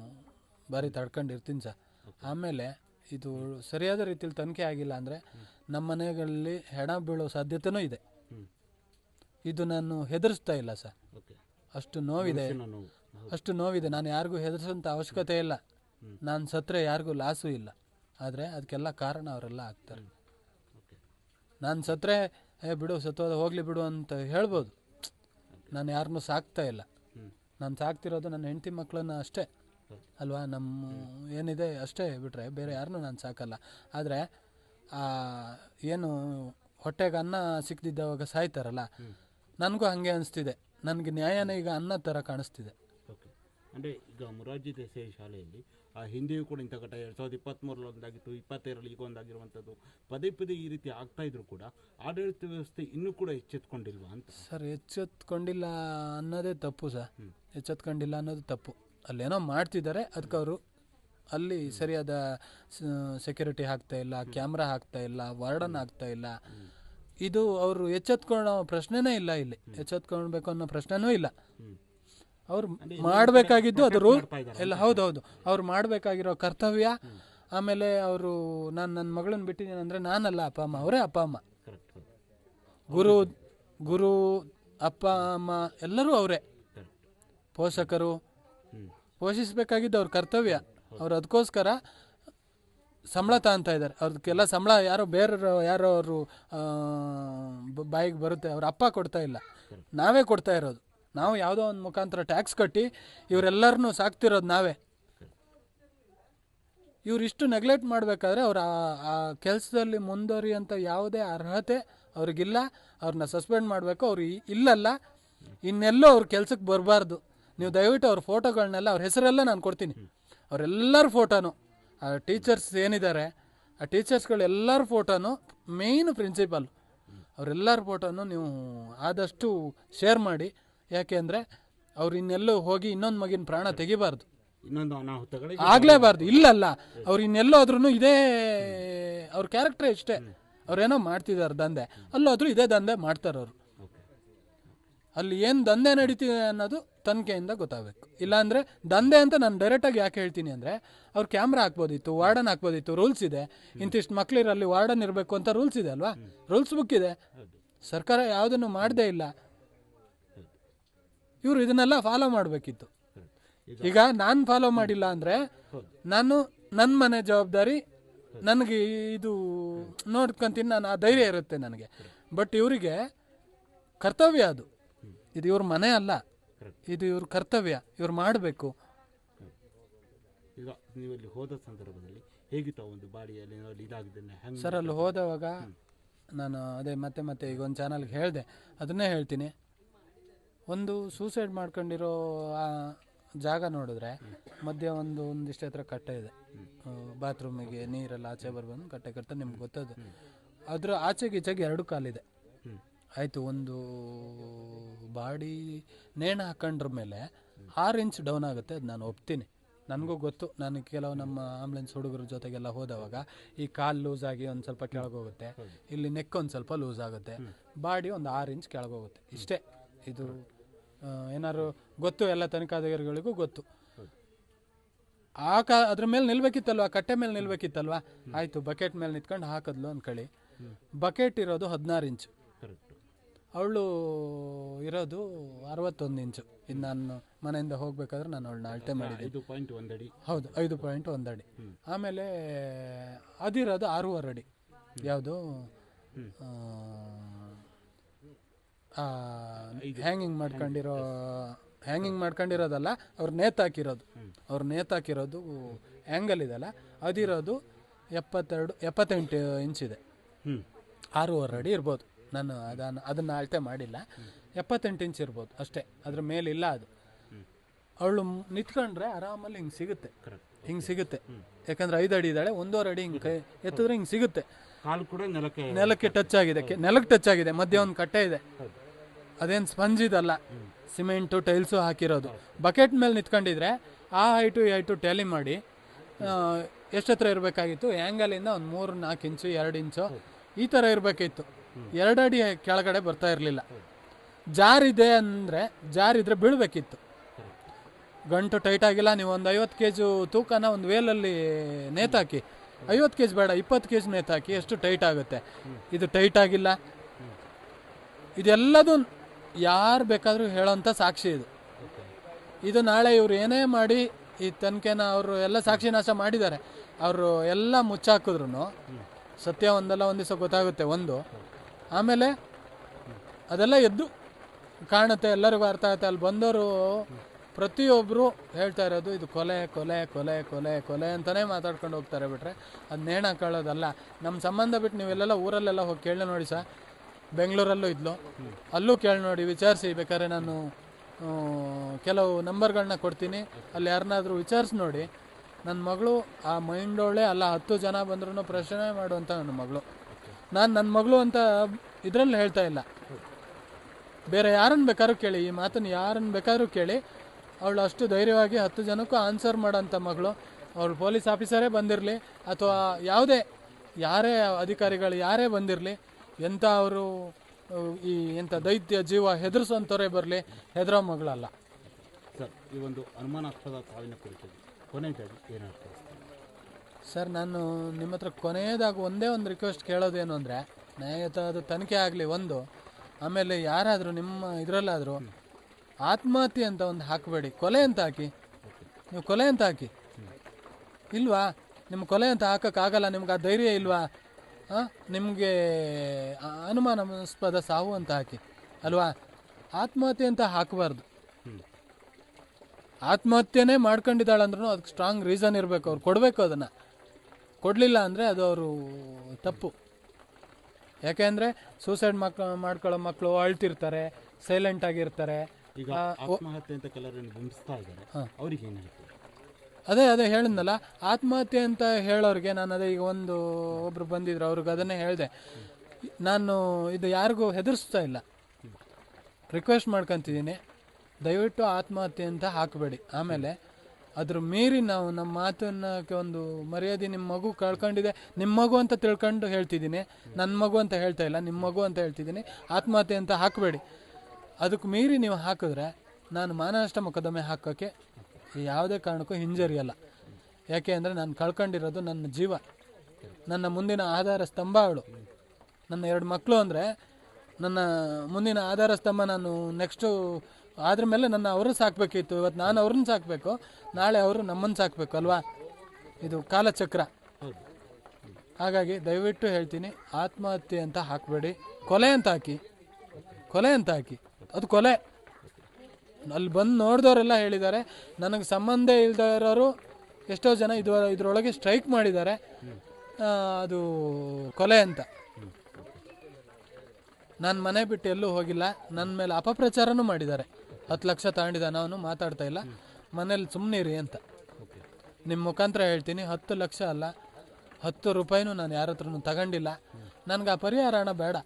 ಬಾರಿ ತಡ್ಕೊಂಡಿರ್ತೀನಿ ಸರ್. ಆಮೇಲೆ ಇದು ಸರಿಯಾದ ರೀತಿಯಲ್ಲಿ ತನಿಖೆ ಆಗಿಲ್ಲ ಅಂದರೆ ನಮ್ಮ ಮನೆಗಳಲ್ಲಿ ಹೆಣ ಬೀಳೋ ಸಾಧ್ಯತೆನೂ ಇದೆ. ಇದು ನಾನು ಹೆದರಿಸ್ತಾ ಇಲ್ಲ ಸರ್. ಅಷ್ಟು ನೋವಿದೆ. ಅಷ್ಟು ನೋವಿದೆ. ನಾನು ಯಾರಿಗೂ ಹೆದರ್ಸೋಂಥ ಅವಶ್ಯಕತೆ ಇಲ್ಲ. ನಾನು ಸತ್ತರೆ ಯಾರಿಗೂ ಲಾಸು ಇಲ್ಲ. ಆದರೆ ಅದಕ್ಕೆಲ್ಲ ಕಾರಣ ಅವರೆಲ್ಲ ಆಗ್ತಾರೆ. ನಾನು ಸತ್ತರೆ ಏ ಬಿಡು ಸತ್ತೋದ ಹೋಗಲಿ ಬಿಡು ಅಂತ ಹೇಳ್ಬೋದು. ನಾನು ಯಾರನ್ನೂ ಸಾಕ್ತಾ ಇಲ್ಲ. ನಾನು ಸಾಕ್ತಿರೋದು ನನ್ನ ಹೆಂಡತಿ ಮಕ್ಕಳನ್ನ ಅಷ್ಟೇ. ಅಲ್ವಾ? ನಮ್ಮ ಏನಿದೆ ಅಷ್ಟೇ ಬಿಟ್ರೆ ಬೇರೆ ಯಾರನ್ನೂ ನಾನು ಸಾಕಲ್ಲ. ಆದರೆ ಏನು ಹೊಟ್ಟೆಗೆ ಅನ್ನ ಸಿಕ್ಕದಿದ್ದವಾಗ ಸಾಯ್ತಾರಲ್ಲ, ನನಗೂ ಹಾಗೆ ಅನಿಸ್ತಿದೆ. ನನಗೆ ನ್ಯಾಯನ ಈಗ ಅನ್ನ ಥರ ಕಾಣಿಸ್ತಿದೆ. ಅಂದರೆ ಈಗ ಮುರಾರ್ಜಿ ದೇಸಾಯಿ ಶಾಲೆಯಲ್ಲಿ ಆ ಹಿಂದೆಯೂ ಕೂಡ ಇಂಥ ಘಟ ಎರಡು ಸಾವಿರದ ಇಪ್ಪತ್ತ್ಮೂರಲ್ಲಿ ಒಂದಾಗಿತ್ತು ಇಪ್ಪತ್ತೇಳರಲ್ಲಿ ಈಗ ಒಂದಾಗಿರುವಂಥದ್ದು. ಪದೇ ಪದೇ ಈ ರೀತಿ ಆಗ್ತಾ ಇದ್ರು ಕೂಡ ಆಡಳಿತ ವ್ಯವಸ್ಥೆ ಇನ್ನೂ ಕೂಡ ಎಚ್ಚೆತ್ಕೊಂಡಿಲ್ವಾ ಅಂತ. ಸರ್ ಎಚ್ಚೆತ್ಕೊಂಡಿಲ್ಲ ಅನ್ನೋದೇ ತಪ್ಪು ಸರ್. ಎಚ್ಚೆತ್ಕೊಂಡಿಲ್ಲ ಅನ್ನೋದು ತಪ್ಪು. ಅಲ್ಲೇನೋ ಮಾಡ್ತಿದ್ದಾರೆ ಅದಕ್ಕೆ ಅವರು ಅಲ್ಲಿ ಸರಿಯಾದ ಸೆಕ್ಯೂರಿಟಿ ಹಾಕ್ತಾ ಇಲ್ಲ ಕ್ಯಾಮ್ರಾ ಹಾಕ್ತಾ ಇಲ್ಲ ವಾರ್ಡನ್ ಆಗ್ತಾ ಇಲ್ಲ. ಇದು ಅವರು ಎಚ್ಚೆತ್ಕೊಳ್ಳೋ ಪ್ರಶ್ನೆನೇ ಇಲ್ಲ ಇಲ್ಲಿ. ಎಚ್ಚೆತ್ಕೊಳ್ಬೇಕು ಅನ್ನೋ ಪ್ರಶ್ನೆನೂ ಇಲ್ಲ. ಅವ್ರು ಮಾಡಬೇಕಾಗಿದ್ದು ಅದು ರೂಲ್ ಎಲ್ಲ ಹೌದು ಅವ್ರು ಮಾಡಬೇಕಾಗಿರೋ ಕರ್ತವ್ಯ ಆಮೇಲೆ ಅವರು ನಾನು ನನ್ನ ಮಗಳನ್ನ ಬಿಟ್ಟಿದ್ದೀನಿ ಅಂದರೆ ನಾನಲ್ಲ ಅಪ್ಪ ಅಮ್ಮ ಅವರೇ ಅಪ್ಪ ಅಮ್ಮ. ಗುರು ಗುರು ಅಪ್ಪ ಅಮ್ಮ ಎಲ್ಲರೂ ಅವರೇ. ಪೋಷಕರು. ಪೋಷಿಸಬೇಕಾಗಿದ್ದು ಅವ್ರ ಕರ್ತವ್ಯ. ಅವ್ರು ಅದಕ್ಕೋಸ್ಕರ ಸಂಬಳ ತಗೊಂತಾ ಇದ್ದಾರೆ. ಅವ್ರದಕ್ಕೆಲ್ಲ ಸಂಬಳ ಯಾರೋ ಬೇರೆ ಯಾರೋ ಅವರು ಬಾಯಿಗೆ ಬರುತ್ತೆ ಅವ್ರ ಅಪ್ಪ ಕೊಡ್ತಾ ಇಲ್ಲ. ನಾವೇ ಕೊಡ್ತಾ ಇರೋದು. ನಾವು ಯಾವುದೋ ಒಂದು ಮುಖಾಂತರ ಟ್ಯಾಕ್ಸ್ ಕಟ್ಟಿ ಇವರೆಲ್ಲರನ್ನೂ ಸಾಕ್ತಿರೋದು ನಾವೇ. ಇವ್ರು ಇಷ್ಟು ನೆಗ್ಲೆಕ್ಟ್ ಮಾಡಬೇಕಾದ್ರೆ ಅವ್ರು ಆ ಕೆಲಸದಲ್ಲಿ ಮುಂದುವರಿಯಂಥ ಯಾವುದೇ ಅರ್ಹತೆ ಅವ್ರಿಗಿಲ್ಲ. ಅವ್ರನ್ನ ಸಸ್ಪೆಂಡ್ ಮಾಡಬೇಕು. ಅವ್ರು ಇಲ್ಲಲ್ಲ. ಇನ್ನೆಲ್ಲೋ ಅವ್ರ ಕೆಲಸಕ್ಕೆ ಬರಬಾರ್ದು. ನೀವು ದಯವಿಟ್ಟು ಅವ್ರ ಫೋಟೋಗಳನ್ನೆಲ್ಲ ಅವ್ರ ಹೆಸರೆಲ್ಲ ನಾನು ಕೊಡ್ತೀನಿ. ಅವರೆಲ್ಲರ ಫೋಟೋನು, ಆ ಟೀಚರ್ಸ್ ಏನಿದ್ದಾರೆ, ಆ ಟೀಚರ್ಸ್ಗಳು ಎಲ್ಲರ ಫೋಟೋನು ಮೇಯ್ನ್ ಪ್ರಿನ್ಸಿಪಲ್ ಅವರೆಲ್ಲರ ಫೋಟೋನು ನೀವು ಆದಷ್ಟು ಶೇರ್ ಮಾಡಿ. ಯಾಕೆ ಅಂದರೆ ಅವ್ರು ಇನ್ನೆಲ್ಲೋ ಹೋಗಿ ಇನ್ನೊಂದು ಮಗಿನ ಪ್ರಾಣ ತೆಗಿಬಾರ್ದು. ಇನ್ನೊಂದು ಅನಾಹುತಗಳಿಗೆ ಆಗ್ಲೇಬಾರ್ದು. ಇಲ್ಲಲ್ಲ ಅವ್ರು ಇನ್ನೆಲ್ಲೋದ್ರೂ ಇದೇ ಅವ್ರ ಕ್ಯಾರೆಕ್ಟರ್ ಇಷ್ಟೇ. ಅವ್ರೇನೋ ಮಾಡ್ತಿದ್ದಾರೆ ದಂಧೆ. ಅಲ್ಲೋದ್ರೂ ಇದೇ ದಂಧೆ ಮಾಡ್ತಾರೆ ಅವರು. ಓಕೆ ಅಲ್ಲಿ ಏನು ದಂಧೆ ನಡೀತಿದೆ ಅನ್ನೋದು ತನಿಖೆಯಿಂದ ಗೊತ್ತಾಗಬೇಕು. ಇಲ್ಲಾಂದರೆ ದಂಧೆ ಅಂತ ನಾನು ಡೈರೆಕ್ಟಾಗಿ ಯಾಕೆ ಹೇಳ್ತೀನಿ ಅಂದರೆ ಅವ್ರ ಕ್ಯಾಮ್ರಾ ಹಾಕ್ಬೋದಿತ್ತು ವಾರ್ಡನ್ ಹಾಕ್ಬೋದಿತ್ತು ರೂಲ್ಸ್ ಇದೆ. ಇಂತಿಷ್ಟು ಮಕ್ಳಿರಲ್ಲಿ ವಾರ್ಡನ್ ಇರಬೇಕು ಅಂತ ರೂಲ್ಸ್ ಇದೆ ಅಲ್ವಾ? ರೂಲ್ಸ್ ಬುಕ್ ಇದೆ. ಸರ್ಕಾರ ಯಾವುದನ್ನು ಮಾಡದೇ ಇಲ್ಲ. ಇವರು ಇದನ್ನೆಲ್ಲ ಫಾಲೋ ಮಾಡಬೇಕಿತ್ತು. ಈಗ ನಾನು ಫಾಲೋ ಮಾಡಿಲ್ಲ ಅಂದರೆ ನಾನು ನನ್ನ ಮನೆ ಜವಾಬ್ದಾರಿ ನನಗೆ ಇದು ನೋಡ್ಕೊಂತೀನಿ ನಾನು ಆ ಧೈರ್ಯ ಇರುತ್ತೆ ನನಗೆ. ಬಟ್ ಇವರಿಗೆ ಕರ್ತವ್ಯ ಅದು. ಇದು ಇವ್ರ ಮನೆ ಅಲ್ಲ. ಇದು ಇವ್ರ ಕರ್ತವ್ಯ. ಇವ್ರು ಮಾಡಬೇಕು. ಈಗ ನೀವು ಇಲ್ಲಿ ಹೋದ ಸಂದರ್ಭದಲ್ಲಿ ಹೇಗಿತ್ತು ಒಂದು ಬಾಡಿಯಲ್ಲಿ ಏನಾದ್ರು ಇದಾಗಿದ್ದನ್ನ ಹೆಂಗೆ ಸರ್ ಅಲ್ಲಿ ಹೋದವಾಗ ನಾನು ಅದೇ ಮತ್ತೆ ಮತ್ತೆ ಈಗ ಒಂದು ಚಾನಲ್ಗೆ ಹೇಳಿದೆ. ಅದನ್ನೇ ಹೇಳ್ತೀನಿ. ಒಂದು ಸೂಸೈಡ್ ಮಾಡ್ಕೊಂಡಿರೋ ಆ ಜಾಗ ನೋಡಿದ್ರೆ ಮಧ್ಯೆ ಒಂದು ಒಂದಿಷ್ಟು ಹತ್ರ ಕಟ್ಟೆ ಇದೆ. ಬಾತ್ರೂಮಿಗೆ ನೀರೆಲ್ಲ ಆಚೆ ಬರ್ಬಂದು ಕಟ್ಟೆ ಕಟ್ಟ ನಿಮ್ಗೆ ಗೊತ್ತದು. ಅದರ ಆಚೆಗೆ ಈಚೆಗೆ ಎರಡು ಕಾಲಿದೆ. ಆಯಿತು ಒಂದು ಬಾಡಿ ನೇಣ ಹಾಕೊಂಡ್ರ ಮೇಲೆ ಆರು ಇಂಚ್ ಡೌನ್ ಆಗುತ್ತೆ ಅದು ನಾನು ಒಪ್ತೀನಿ. ನನಗೂ ಗೊತ್ತು ನಾನು ಕೆಲವು ನಮ್ಮ ಆಂಬುಲೆನ್ಸ್ ಹುಡುಗರ ಜೊತೆಗೆಲ್ಲ ಹೋದವಾಗ ಈ ಕಾಲು ಲೂಸ್ ಆಗಿ ಒಂದು ಸ್ವಲ್ಪ ಕೆಳಗೋಗುತ್ತೆ ಇಲ್ಲಿ ನೆಕ್ ಒಂದು ಸ್ವಲ್ಪ ಲೂಸ್ ಆಗುತ್ತೆ. ಬಾಡಿ ಒಂದು ಆರು ಇಂಚ್ ಕೆಳಗೋಗುತ್ತೆ ಇಷ್ಟೇ. ಇದು ಏನಾದ್ರು ಗೊತ್ತು ಎಲ್ಲ ತನಿಖಾಧಿಕಾರಿಗಳಿಗೂ ಗೊತ್ತು. ಆ ಕಾ ಅದ್ರ ಮೇಲೆ ನಿಲ್ಬೇಕಿತ್ತಲ್ವಾ? ಕಟ್ಟೆ ಮೇಲೆ ನಿಲ್ಬೇಕಿತ್ತಲ್ವ? ಆಯಿತು ಬಕೆಟ್ ಮೇಲೆ ನಿಂತ್ಕೊಂಡು ಹಾಕಿದ್ಲು ಅನ್ಕೊಳ್ಳಿ. ಬಕೆಟ್ ಇರೋದು ಹದಿನಾರು ಇಂಚು. ಅವಳು ಇರೋದು ಅರವತ್ತೊಂದು ಇಂಚು. ಇದು ನಾನು ಮನೆಯಿಂದ ಹೋಗ್ಬೇಕಾದ್ರೆ ನಾನು ಅವಳನ್ನ ಅಳತೆ ಮಾಡಿದ್ದೆ ಹೌದು ಐದು ಪಾಯಿಂಟ್ ಒಂದು ಅಡಿ. ಆಮೇಲೆ ಅದಿರೋದು ಆರೂವರೆ ಅಡಿ. ಯಾವುದು? ಹ್ಯಾಂಗಿಂಗ್ ಮಾಡ್ಕೊಂಡಿರೋ ಹ್ಯಾಂಗಿಂಗ್ ಮಾಡ್ಕೊಂಡಿರೋದಲ್ಲ ಅವ್ರು ನೇತಾಕಿರೋದು ಅವ್ರು ನೇತಾಕಿರೋದು ಆ್ಯಂಗಲ್ ಇದೆಲ್ಲ ಅದಿರೋದು ಎಪ್ಪತ್ತೆರಡು ಎಪ್ಪತ್ತೆಂಟು ಇಂಚ್ ಇದೆ. ಆರೂವರೆ ಅಡಿ ಇರ್ಬೋದು. ನಾನು ಅದನ್ನು ಅದನ್ನು ಅಳತೆ ಮಾಡಿಲ್ಲ. ಎಪ್ಪತ್ತೆಂಟು ಇಂಚ್ ಇರ್ಬೋದು ಅಷ್ಟೇ. ಅದ್ರ ಮೇಲಿಲ್ಲ ಅದು. ಅವಳು ನಿಂತ್ಕೊಂಡ್ರೆ ಆರಾಮಲ್ಲಿ ಹಿಂಗೆ ಸಿಗುತ್ತೆ. ಹಿಂಗೆ ಸಿಗುತ್ತೆ. ಯಾಕಂದ್ರೆ ಐದು ಅಡಿ ಇದ್ದಾಳೆ ಒಂದೂವರೆ ಅಡಿ ಹಿಂಗೆ ಕೈ ಎತ್ತಿದ್ರೆ ಹಿಂಗೆ ಸಿಗುತ್ತೆ. ಕಾಲು ಕೂಡ ನೆಲಕ್ಕೆ ನೆಲಕ್ಕೆ ಟಚ್ ಆಗಿದೆ. ನೆಲಕ್ಕೆ ಟಚ್ ಆಗಿದೆ. ಮಧ್ಯ ಒಂದು ಕಟ್ಟೆ ಇದೆ. ಅದೇನು ಸ್ಪಂಜ್ ಇದಲ್ಲ ಸಿಮೆಂಟು ಟೈಲ್ಸು ಹಾಕಿರೋದು. ಬಕೆಟ್ ಮೇಲೆ ನಿಂತ್ಕೊಂಡಿದ್ರೆ ಆ ಹೈಟು ಈ ಹೈಟು ಟ್ಯಾಲಿ ಮಾಡಿ ಎಷ್ಟು ಹತ್ರ ಇರಬೇಕಾಗಿತ್ತು? ಆ್ಯಂಗಲಿಂದ ಒಂದು ಮೂರು ನಾಲ್ಕು ಇಂಚು ಎರಡು ಇಂಚು. ಈ ಥರ ಇರಬೇಕಿತ್ತು. ಎರಡು ಅಡಿ ಕೆಳಗಡೆ ಬರ್ತಾ ಇರಲಿಲ್ಲ. ಜಾರಿದೆ ಅಂದರೆ ಜಾರಿದ್ರೆ ಬೀಳಬೇಕಿತ್ತು. ಗಂಟು ಟೈಟ್ ಆಗಿಲ್ಲ, ನೀವು ಒಂದು ಐವತ್ತು ಕೆ ಜಿ ತೂಕನ ಒಂದು ವೇಲಲ್ಲಿ ನೇತಾಕಿ. ಐವತ್ತು ಕೆ ಜಿ ಬೇಡ, ಇಪ್ಪತ್ತು ಕೆ ಜಿ ನೇತಾಕಿ, ಎಷ್ಟು ಟೈಟ್ ಆಗುತ್ತೆ. ಇದು ಟೈಟ್ ಆಗಿಲ್ಲ. ಇದೆಲ್ಲದು ಯಾರು ಬೇಕಾದರೂ ಹೇಳೋಂಥ ಸಾಕ್ಷಿ ಇದು. ಇದು ನಾಳೆ ಇವರು ಏನೇ ಮಾಡಿ, ಈ ತನಿಖೆನ ಅವರು ಎಲ್ಲ ಸಾಕ್ಷಿ ನಾಶ ಮಾಡಿದ್ದಾರೆ. ಅವರು ಎಲ್ಲ ಮುಚ್ಚಾಕಿದ್ರು ಸತ್ಯ ಒಂದಲ್ಲ, ಒಂದು ದಿವಸ ಗೊತ್ತಾಗುತ್ತೆ ಒಂದು. ಆಮೇಲೆ ಅದೆಲ್ಲ ಎದ್ದು ಕಾಣುತ್ತೆ, ಎಲ್ಲರಿಗೂ ಅರ್ಥ ಆಗುತ್ತೆ. ಅಲ್ಲಿ ಬಂದವರು ಪ್ರತಿಯೊಬ್ಬರು ಹೇಳ್ತಾ ಇರೋದು ಇದು ಕೊಲೆ ಕೊಲೆ ಕೊಲೆ ಕೊಲೆ ಕೊಲೆ ಅಂತಲೇ ಮಾತಾಡ್ಕೊಂಡು ಹೋಗ್ತಾರೆ ಬಿಟ್ರೆ ಅದು ನೇಣ ಹಾಕೊಳ್ಳೋದಲ್ಲ ನಮ್ಮ ಸಂಬಂಧ ಬಿಟ್ಟು ನೀವೆಲ್ಲೆಲ್ಲ ಊರಲ್ಲೆಲ್ಲ ಹೋಗಿ ಕೇಳಿ ನೋಡಿ ಸರ್. ಬೆಂಗಳೂರಲ್ಲೂ ಇದ್ಲು. ಅಲ್ಲೂ ಕೇಳಿ ನೋಡಿ, ವಿಚಾರಿಸಿ ಬೇಕಾದ್ರೆ ನಾನು ಕೆಲವು ನಂಬರ್ಗಳನ್ನ ಕೊಡ್ತೀನಿ. ಅಲ್ಲಿ ಯಾರನ್ನಾದರೂ ವಿಚಾರಿಸಿ ನೋಡಿ. ನನ್ನ ಮಗಳು ಆ ಮೈಂಡೋಳೆ ಅಲ್ಲ, ಹತ್ತು ಜನ ಬಂದ್ರೂ ಪ್ರಶ್ನೆ ಮಾಡುವಂಥ ನನ್ನ ಮಗಳು. ನಾನು ನನ್ನ ಮಗಳು ಅಂತ ಇದರಲ್ಲಿ ಹೇಳ್ತಾ ಇಲ್ಲ. ಬೇರೆ ಯಾರನ್ನು ಬೇಕಾದ್ರೂ ಕೇಳಿ, ಈ ಮಾತನ್ನು ಯಾರನ್ನು ಬೇಕಾದ್ರೂ ಕೇಳಿ. ಅವಳು ಅಷ್ಟು ಧೈರ್ಯವಾಗಿ ಹತ್ತು ಜನಕ್ಕೂ ಆನ್ಸರ್ ಮಾಡೋಂಥ ಮಗಳು. ಅವಳು ಪೊಲೀಸ್ ಆಫೀಸರೇ ಬಂದಿರಲಿ ಅಥವಾ ಯಾವುದೇ ಯಾರೇ ಅಧಿಕಾರಿಗಳು ಯಾರೇ ಬಂದಿರಲಿ ಎಂಥ ಅವರು ಈ ಎಂಥ ದೈತ್ಯ ಜೀವ ಹೆದರ್ಸೋಂಥವ್ರೇ ಬರಲಿ ಹೆದರೋ ಮಗಳಲ್ಲ. ಸರ್ ಈ ಒಂದು ಅನುಮಾನಾಸ್ಪದ ಸಾವಿನ ಕುರಿತು ಕೊನೆಯದಾಗಿ ಏನು ಸರ್ ನಾನು ನಿಮ್ಮ ಹತ್ರ ಕೊನೆಯದಾಗಿ ಒಂದೇ ಒಂದು ರಿಕ್ವೆಸ್ಟ್ ಕೇಳೋದೇನು ಅಂದರೆ ನ್ಯಾಯಯುತ ಅದು ತನಿಖೆ ಆಗಲಿ ಒಂದು ಆಮೇಲೆ ಯಾರಾದರೂ ನಿಮ್ಮ ಇದರಲ್ಲಾದರೂ ಆತ್ಮಹತ್ಯೆ ಅಂತ ಒಂದು ಹಾಕಬೇಡಿ. ಕೊಲೆ ಅಂತ ಹಾಕಿ. ನೀವು ಕೊಲೆ ಅಂತ ಹಾಕಿ. ಇಲ್ವಾ? ನಿಮ್ಮ ಕೊಲೆ ಅಂತ ಹಾಕೋಕ್ಕಾಗಲ್ಲ, ನಿಮ್ಗೆ ಆ ಧೈರ್ಯ ಇಲ್ವಾ? ನಿಮಗೆ ಅನುಮಾನಾಸ್ಪದ ಸಾವು ಅಂತ ಹಾಕಿ. ಅಲ್ವಾ? ಆತ್ಮಹತ್ಯೆ ಅಂತ ಹಾಕಬಾರ್ದು. ಆತ್ಮಹತ್ಯೆನೇ ಮಾಡ್ಕೊಂಡಿದ್ದಾಳಂದ್ರೂ ಅದಕ್ಕೆ ಸ್ಟ್ರಾಂಗ್ ರೀಸನ್ ಇರಬೇಕು. ಅವ್ರು ಕೊಡಬೇಕು ಅದನ್ನು. ಕೊಡಲಿಲ್ಲ ಅಂದರೆ ಅದು ಅವರು ತಪ್ಪು. ಯಾಕೆಂದರೆ ಸೂಸೈಡ್ ಮಕ್ ಮಾಡ್ಕೊಳ್ಳೋ ಮಕ್ಕಳು ಅಳ್ತಿರ್ತಾರೆ ಸೈಲೆಂಟ್ ಆಗಿರ್ತಾರೆ. ಈಗ ಆತ್ಮಹತ್ಯೆ ಅಂತ ಕೆಲವರನ್ನು ಬಿಂಬಿಸ್ತಾ ಇದ್ದಾರೆ. ಅವ್ರಿಗೆ ಏನು ಅದೇ ಅದೇ ಹೇಳಿದ್ನಲ್ಲ ಆತ್ಮಹತ್ಯೆ ಅಂತ ಹೇಳೋರಿಗೆ ನಾನು ಅದೇ ಈಗ ಒಂದು ಒಬ್ರು ಬಂದಿದ್ರು ಅವ್ರಿಗೆ ಅದನ್ನೇ ಹೇಳಿದೆ. ನಾನು ಇದು ಯಾರಿಗೂ ಹೆದರ್ಸ್ತಾ ಇಲ್ಲ. ರಿಕ್ವೆಸ್ಟ್ ಮಾಡ್ಕೊತಿದ್ದೀನಿ. ದಯವಿಟ್ಟು ಆತ್ಮಹತ್ಯೆ ಅಂತ ಹಾಕಬೇಡಿ. ಆಮೇಲೆ ಅದ್ರ ಮೀರಿ ನಾವು ನಮ್ಮ ಮಾತನ್ನಕ್ಕೆ ಒಂದು ಮರ್ಯಾದೆ ನಿಮ್ಮ ಮಗು ಕಳ್ಕೊಂಡಿದೆ ನಿಮ್ಮ ಮಗು ಅಂತ ತಿಳ್ಕೊಂಡು ಹೇಳ್ತಿದ್ದೀನಿ. ನನ್ನ ಮಗು ಅಂತ ಹೇಳ್ತಾ ಇಲ್ಲ ನಿಮ್ಮ ಮಗು ಅಂತ ಹೇಳ್ತಿದ್ದೀನಿ. ಆತ್ಮಹತ್ಯೆ ಅಂತ ಹಾಕಬೇಡಿ. ಅದಕ್ಕೆ ಮೀರಿ ನೀವು ಹಾಕಿದ್ರೆ ನಾನು ಮಾನನಷ್ಟ ಮೊಕದ್ದಮೆ ಹಾಕೋಕ್ಕೆ ಯಾವುದೇ ಕಾರಣಕ್ಕೂ ಹಿಂಜರಿಯಲ್ಲ. ಯಾಕೆ ಅಂದರೆ ನಾನು ಕಳ್ಕೊಂಡಿರೋದು ನನ್ನ ಜೀವ. ನನ್ನ ಮುಂದಿನ ಆಧಾರ ಸ್ತಂಭ ಅವಳು. ನನ್ನ ಎರಡು ಮಕ್ಕಳು ಅಂದರೆ ನನ್ನ ಮುಂದಿನ ಆಧಾರ ಸ್ತಂಭ ನಾನು ನೆಕ್ಸ್ಟು ಅದ್ರ ಮೇಲೆ ನನ್ನ ಅವರು ಸಾಕಬೇಕಿತ್ತು. ಇವತ್ತು ನಾನು ಅವ್ರನ್ನ ಸಾಕಬೇಕು, ನಾಳೆ ಅವರು ನಮ್ಮನ್ನು ಸಾಕಬೇಕು ಅಲ್ವಾ? ಇದು ಕಾಲಚಕ್ರ. ಹಾಗಾಗಿ ದಯವಿಟ್ಟು ಹೇಳ್ತೀನಿ, ಆತ್ಮಹತ್ಯೆ ಅಂತ ಹಾಕಬೇಡಿ. ಕೊಲೆ ಅಂತ ಹಾಕಿ. ಕೊಲೆ ಅಂತ ಹಾಕಿ. ಅದು ಕೊಲೆ. ಅಲ್ಲಿ ಬಂದು ನೋಡಿದವರೆಲ್ಲ ಹೇಳಿದ್ದಾರೆ, ನನಗೆ ಸಂಬಂಧ ಇಲ್ಲದೆ ಇರೋರು ಎಷ್ಟೋ ಜನ ಇದು ಇದರೊಳಗೆ ಸ್ಟ್ರೈಕ್ ಮಾಡಿದ್ದಾರೆ. ಅದು ಕೊಲೆ ಅಂತ. ನಾನು ಮನೆ ಬಿಟ್ಟು ಎಲ್ಲೂ ಹೋಗಿಲ್ಲ. ನನ್ನ ಮೇಲೆ ಅಪಪ್ರಚಾರನೂ ಮಾಡಿದ್ದಾರೆ. ಹತ್ತು ಲಕ್ಷ ತಗೊಂಡಿದ್ದಾನೆ ಅವನು ಮಾತಾಡ್ತಾ ಇಲ್ಲ. ಮನೇಲಿ ಸುಮ್ಮನಿರಿ ಅಂತ. ನಿಮ್ಮ ಮುಖಾಂತರ ಹೇಳ್ತೀನಿ, ಹತ್ತು ಲಕ್ಷ ಅಲ್ಲ, ಹತ್ತು ರೂಪಾಯಿನೂ ನಾನು ಯಾರ ಹತ್ರನೂ ತಗೊಂಡಿಲ್ಲ. ನನಗೆ ಆ ಪರಿಹಾರ ಹಣ ಬೇಡ.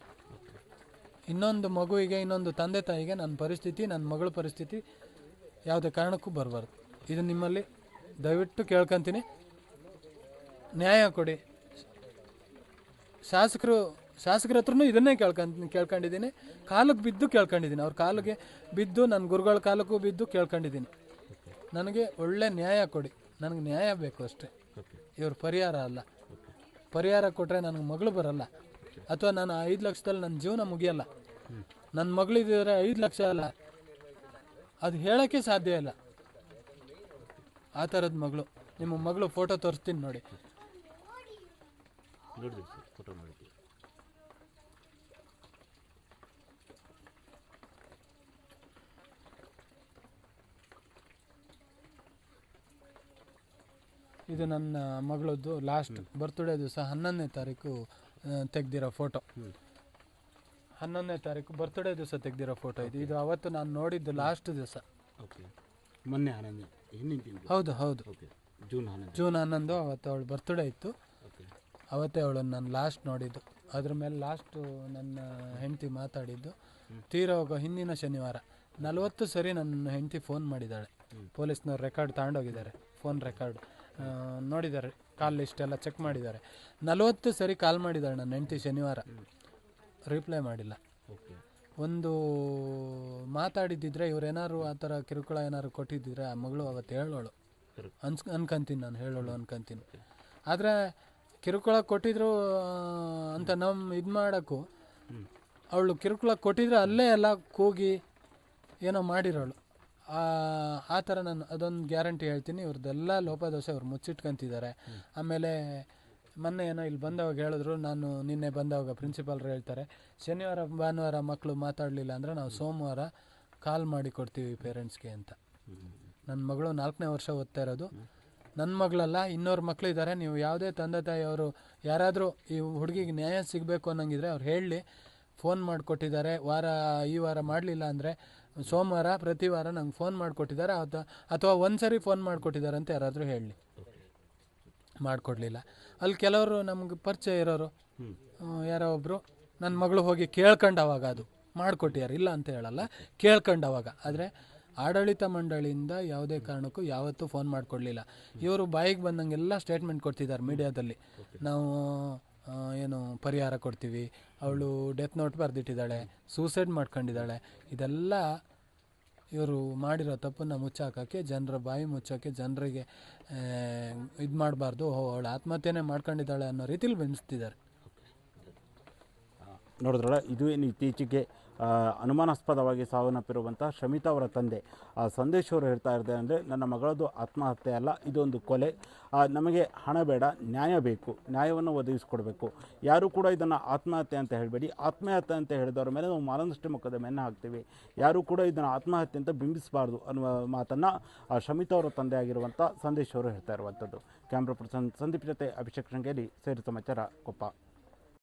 ಇನ್ನೊಂದು ಮಗುವಿಗೆ, ಇನ್ನೊಂದು ತಂದೆ ತಾಯಿಗೆ ನನ್ನ ಪರಿಸ್ಥಿತಿ, ನನ್ನ ಮಗಳ ಪರಿಸ್ಥಿತಿ ಯಾವುದೇ ಕಾರಣಕ್ಕೂ ಬರಬಾರ್ದು. ಇದು ನಿಮ್ಮಲ್ಲಿ ದಯವಿಟ್ಟು ಕೇಳ್ಕೊಂತೀನಿ. ನ್ಯಾಯ ಕೊಡಿ. ಶಾಸಕರು, ಶಾಸಕರ ಹತ್ರನೂ ಇದನ್ನೇ ಕೇಳ್ಕೊಂತೀನಿ ಕೇಳ್ಕೊಂಡಿದ್ದೀನಿ. ಕಾಲಕ್ಕೆ ಬಿದ್ದು ಕೇಳ್ಕೊಂಡಿದ್ದೀನಿ. ಅವ್ರ ಕಾಲಿಗೆ ಬಿದ್ದು, ನನ್ನ ಗುರುಗಳ ಕಾಲಕ್ಕೂ ಬಿದ್ದು ಕೇಳ್ಕೊಂಡಿದ್ದೀನಿ. ನನಗೆ ಒಳ್ಳೆ ನ್ಯಾಯ ಕೊಡಿ. ನನಗೆ ನ್ಯಾಯ ಬೇಕು ಅಷ್ಟೇ. ಇವ್ರ ಪರಿಹಾರ ಅಲ್ಲ. ಪರಿಹಾರ ಕೊಟ್ಟರೆ ನನಗೆ ಮಗಳು ಬರಲ್ಲ. ಅಥವಾ ನಾನು ಐದು ಲಕ್ಷದಲ್ಲಿ ನನ್ನ ಜೀವನ ಮುಗಿಯಲ್ಲ. ನನ್ನ ಮಗಳಿದ್ರೆ ಐದು ಲಕ್ಷ ಅಲ್ಲ. ಅದು ಹೇಳೋಕ್ಕೆ ಸಾಧ್ಯ ಇಲ್ಲ. ಆ ಥರದ ಮಗಳು. ನಿಮ್ಮ ಮಗಳು ಫೋಟೋ ತೋರಿಸ್ತೀನಿ ನೋಡಿ. ಇದು ನನ್ನ ಮಗಳದ್ದು ಲಾಸ್ಟ್ ಬರ್ತ್ಡೇ ದಿವಸ ಹನ್ನೊಂದನೇ ತಾರೀಕು ತೆಗ್ದಿರೋ ಫೋಟೋ ಹನ್ನೊಂದನೇ ತಾರೀಕು ಬರ್ತ್ಡೇ ದಿವಸ ತೆಗ್ದಿರೋ ಫೋಟೋ ಇದು. ಇದು ಅವತ್ತು ನಾನು ನೋಡಿದ್ದು ಲಾಸ್ಟ್ ದಿವಸ. ಓಕೆ ಮೊನ್ನೆ ಹನ್ನೊಂದು ಹೌದು ಹೌದು. ಓಕೆ ಜೂನ್ ಹನ್ನೊಂದು. ಜೂನ್ ಹನ್ನೊಂದು ಅವತ್ತು ಅವಳು ಬರ್ತ್ಡೇ ಇತ್ತು. ಓಕೆ ಅವತ್ತೇ ಅವಳನ್ನು ನಾನು ಲಾಸ್ಟ್ ನೋಡಿದ್ದು. ಅದ್ರ ಮೇಲೆ ಲಾಸ್ಟು ನನ್ನ ಹೆಂಡತಿ ಮಾತಾಡಿದ್ದು. ತೀರೋಗೋ ಹಿಂದಿನ ಶನಿವಾರ. ನಲವತ್ತು ಸರಿ ನನ್ನ ಹೆಂಡತಿ ಫೋನ್ ಮಾಡಿದ್ದಾಳೆ ಪೊಲೀಸ್ನವ್ರು ರೆಕಾರ್ಡ್ ತಗೊಂಡೋಗಿದ್ದಾರೆ. ಫೋನ್ ರೆಕಾರ್ಡ್ ನೋಡಿದ್ದಾರೆ. ಕಾಲ್ ಲಿಸ್ಟ್ ಎಲ್ಲ ಚೆಕ್ ಮಾಡಿದ್ದಾರೆ. ನಲವತ್ತು ಸರಿ ಕಾಲ್ ಮಾಡಿದ್ದಾರೆ ನನ್ನ ಹೆಂಡತಿ ಶನಿವಾರ. ರಿಪ್ಲೈ ಮಾಡಿಲ್ಲ. ಒಂದು ಮಾತಾಡಿದ್ದಿದ್ರೆ ಇವ್ರೇನಾದ್ರು ಆ ಥರ ಕಿರುಕುಳ ಏನಾದ್ರು ಕೊಟ್ಟಿದ್ದಿದ್ರೆ ಆ ಮಗಳು ಅವತ್ತು ಹೇಳೋಳು. ಅನ್ಸ್ ಅನ್ಕೊಂತೀನಿ ನಾನು ಹೇಳೋಳು ಅನ್ಕಂತೀನಿ. ಆದರೆ ಕಿರುಕುಳ ಕೊಟ್ಟಿದ್ರು ಅಂತ ನಮ್ಮ ಇದು ಮಾಡೋಕ್ಕೂ ಅವಳು ಕಿರುಕುಳ ಕೊಟ್ಟಿದ್ರೆ ಅಲ್ಲೇ ಎಲ್ಲ ಕೂಗಿ ಏನೋ ಮಾಡಿರೋಳು. ಆ ಥರ ನಾನು ಅದೊಂದು ಗ್ಯಾರಂಟಿ ಹೇಳ್ತೀನಿ. ಇವ್ರದ್ದೆಲ್ಲ ಲೋಪದೋಷ ಅವ್ರು ಮುಚ್ಚಿಟ್ಕೊಂತಿದ್ದಾರೆ. ಆಮೇಲೆ ಮೊನ್ನೆ ಏನೋ ಇಲ್ಲಿ ಬಂದವಾಗ ಹೇಳಿದ್ರು ನಾನು ನಿನ್ನೆ ಬಂದವಾಗ ಪ್ರಿನ್ಸಿಪಾಲ್ರು ಹೇಳ್ತಾರೆ ಶನಿವಾರ ಭಾನುವಾರ ಮಕ್ಕಳು ಮಾತಾಡಲಿಲ್ಲ ಅಂದರೆ ನಾವು ಸೋಮವಾರ ಕಾಲ್ ಮಾಡಿ ಕೊಡ್ತೀವಿ ಪೇರೆಂಟ್ಸ್ಗೆ ಅಂತ. ನನ್ನ ಮಗಳು ನಾಲ್ಕನೇ ವರ್ಷ ಓದ್ತಾ ಇರೋದು. ನನ್ನ ಮಗಳಲ್ಲ ಇನ್ನೋರು ಮಕ್ಕಳು ಇದ್ದಾರೆ. ನೀವು ಯಾವುದೇ ತಂದೆ ತಾಯಿಯವರು ಯಾರಾದರೂ ಈ ಹುಡುಗಿಗೆ ನ್ಯಾಯ ಸಿಗಬೇಕು ಅನ್ನಂಗಿದ್ರೆ ಅವ್ರು ಹೇಳಿ ಫೋನ್ ಮಾಡಿಕೊಟ್ಟಿದ್ದಾರೆ. ವಾರ ಈ ವಾರ ಮಾಡಲಿಲ್ಲ ಅಂದರೆ ಸೋಮವಾರ ಪ್ರತಿ ವಾರ ನಂಗೆ ಫೋನ್ ಮಾಡಿಕೊಟ್ಟಿದ್ದಾರೆ. ಅಥವಾ ಅಥವಾ ಒಂದು ಸರಿ ಫೋನ್ ಮಾಡಿಕೊಟ್ಟಿದ್ದಾರೆ ಅಂತ ಯಾರಾದರೂ ಹೇಳಲಿ ಮಾಡಿಕೊಡ್ಲಿಲ್ಲ. ಅಲ್ಲಿ ಕೆಲವರು ನಮ್ಗೆ ಪರಿಚಯ ಇರೋರು ಯಾರೋ ಒಬ್ಬರು ನನ್ನ ಮಗಳು ಹೋಗಿ ಕೇಳ್ಕೊಂಡವಾಗ ಅದು. ಮಾಡಿಕೊಟ್ಟಿದ್ದಾರೆ. ಇಲ್ಲ ಅಂತ ಹೇಳಲ್ಲ ಕೇಳ್ಕೊಂಡವಾಗ ಆದರೆ ಆಡಳಿತ ಮಂಡಳಿಯಿಂದ ಯಾವುದೇ ಕಾರಣಕ್ಕೂ ಯಾವತ್ತೂ ಫೋನ್ ಮಾಡಿಕೊಡ್ಲಿಲ್ಲ. ಇವರು ಬಾಯಿಗೆ ಬಂದಂಗೆಲ್ಲ ಸ್ಟೇಟ್ಮೆಂಟ್ ಕೊಡ್ತಿದ್ದಾರೆ ಮೀಡಿಯಾದಲ್ಲಿ. ನಾವು ಏನು ಪರಿಹಾರ ಕೊಡ್ತೀವಿ. ಅವಳು ಡೆತ್ ನೋಟ್ ಬರೆದಿಟ್ಟಿದ್ದಾಳೆ ಸೂಸೈಡ್ ಮಾಡ್ಕೊಂಡಿದ್ದಾಳೆ. ಇದೆಲ್ಲ ಇವರು ಮಾಡಿರೋ ತಪ್ಪನ್ನು ಮುಚ್ಚಾಕೋಕ್ಕೆ, ಜನರ ಬಾಯಿ ಮುಚ್ಚೋಕ್ಕೆ ಜನರಿಗೆ ಇದು ಮಾಡಬಾರ್ದು. ಅವಳು ಆತ್ಮಹತ್ಯೆನೇ ಮಾಡ್ಕೊಂಡಿದ್ದಾಳೆ ಅನ್ನೋ ರೀತಿಲಿ ಬೆಳೆಸ್ತಿದ್ದಾರೆ ನೋಡಿದ್ರಲ್ಲ, ಇದು ಏನು ಇತ್ತೀಚೆಗೆ ಅನುಮಾನಾಸ್ಪದವಾಗಿ ಸಾವನ್ನಪ್ಪಿರುವಂಥ ಶಮಿತಾ ಅವರ ತಂದೆ. ಆ ಸಂದೇಶ್ ಅವರು ಹೇಳ್ತಾ ಇದ್ದಾರೆ ಅಂದರೆ, ನನ್ನ ಮಗಳದು ಆತ್ಮಹತ್ಯೆ ಅಲ್ಲ, ಇದೊಂದು ಕೊಲೆ. ನಮಗೆ ಹಣ ಬೇಡ, ನ್ಯಾಯ ಬೇಕು, ನ್ಯಾಯವನ್ನು ಒದಗಿಸ್ಕೊಡ್ಬೇಕು. ಯಾರೂ ಕೂಡ ಇದನ್ನು ಆತ್ಮಹತ್ಯೆ ಅಂತ ಹೇಳಬೇಡಿ. ಆತ್ಮಹತ್ಯೆ ಅಂತ ಹೇಳಿದವರ ಮೇಲೆ ನಾವು ಮಾನದಷ್ಟು ಮುಖದ ಮೆನ್ನ ಹಾಕ್ತೀವಿ. ಯಾರೂ ಕೂಡ ಇದನ್ನು ಆತ್ಮಹತ್ಯೆ ಅಂತ ಬಿಂಬಿಸಬಾರ್ದು ಅನ್ನುವ ಮಾತನ್ನು, ಆ, ಶಮಿತಾ ಅವರ ತಂದೆ ಆಗಿರುವಂಥ ಸಂದೇಶ್ ಅವರು ಹೇಳ್ತಾ ಇರುವಂಥದ್ದು ಕ್ಯಾಮ್ರಾ ಪರ್ಸನ್ ಸಂದೀಪ್ ಜೊತೆ ಅಭಿಷೇಕ್ ಶೃಂಗೇರಿ, ಸೇರಿ ಸಮಾಚಾರ ಕೊಪ್ಪ.